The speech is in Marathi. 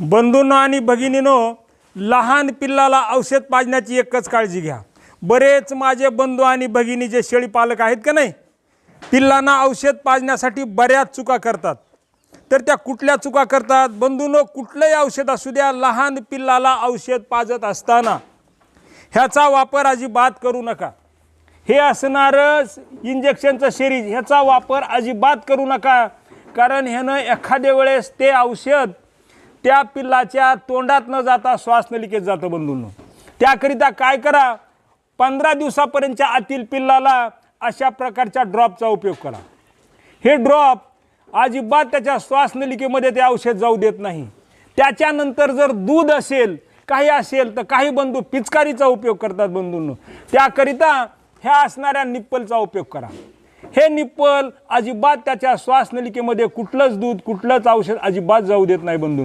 बंधूंनो आणि भगिनीनो लहान पिल्लाला औषध पाजण्याची एकच काळजी घ्या. बरेच माझे बंधू आणि भगिनी जे शेळी पालक आहेत का नाही पिल्लांना औषध पाजण्यासाठी बऱ्याच चुका करतात. तर त्या कुठल्या चुका करतात? बंधूनो कुठलंही औषध असू द्या लहान पिल्लाला औषध पाजत असताना ह्याचा वापर अजिबात करू नका. हे असणारं इंजेक्शनचं सिरीज ह्याचा वापर अजिबात करू नका. कारण ह्यानं एखाद्या वेळेस ते औषध त्या पिल्लाच्या तोंडात न जाता श्वासनलिकेत जातं बंधूंनो. त्याकरिता काय करा? पंधरा दिवसापर्यंतच्या आतील पिल्लाला अशा प्रकारच्या ड्रॉपचा उपयोग करा. हे ड्रॉप अजिबात त्याच्या श्वासनलिकेमध्ये ते औषध जाऊ देत नाही. त्याच्यानंतर जर दूध असेल काही असेल तर काही बंधू पिचकारीचा उपयोग करतात बंधूंनो. त्याकरिता ह्या असणाऱ्या निप्पलचा उपयोग करा. हे निप्पल अजिबात त्याच्या श्वासनलिकेमध्ये कुठलंच दूध कुठलंच औषध अजिबात जाऊ देत नाही बंधू